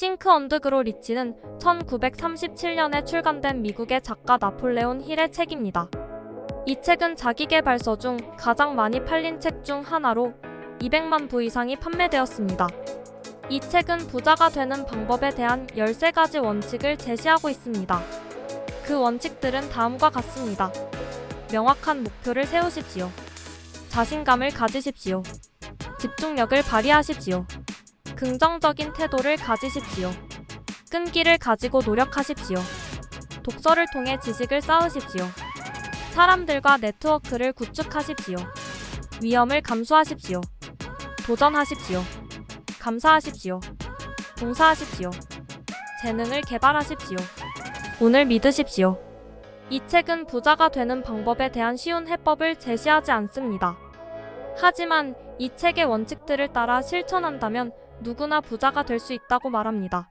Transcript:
싱크 언드 그로 리치는 1937년에 출간된 미국의 작가 나폴레온 힐의 책입니다. 이 책은 자기계발서 중 가장 많이 팔린 책 중 하나로 200만 부 이상이 판매되었습니다. 이 책은 부자가 되는 방법에 대한 13가지 원칙을 제시하고 있습니다. 그 원칙들은 다음과 같습니다. 명확한 목표를 세우십시오. 자신감을 가지십시오. 집중력을 발휘하십시오. 긍정적인 태도를 가지십시오. 끈기를 가지고 노력하십시오. 독서를 통해 지식을 쌓으십시오. 사람들과 네트워크를 구축하십시오. 위험을 감수하십시오. 도전하십시오. 감사하십시오. 봉사하십시오. 재능을 개발하십시오. 오늘 믿으십시오. 이 책은 부자가 되는 방법에 대한 쉬운 해법을 제시하지 않습니다. 하지만 이 책의 원칙들을 따라 실천한다면 누구나 부자가 될 수 있다고 말합니다.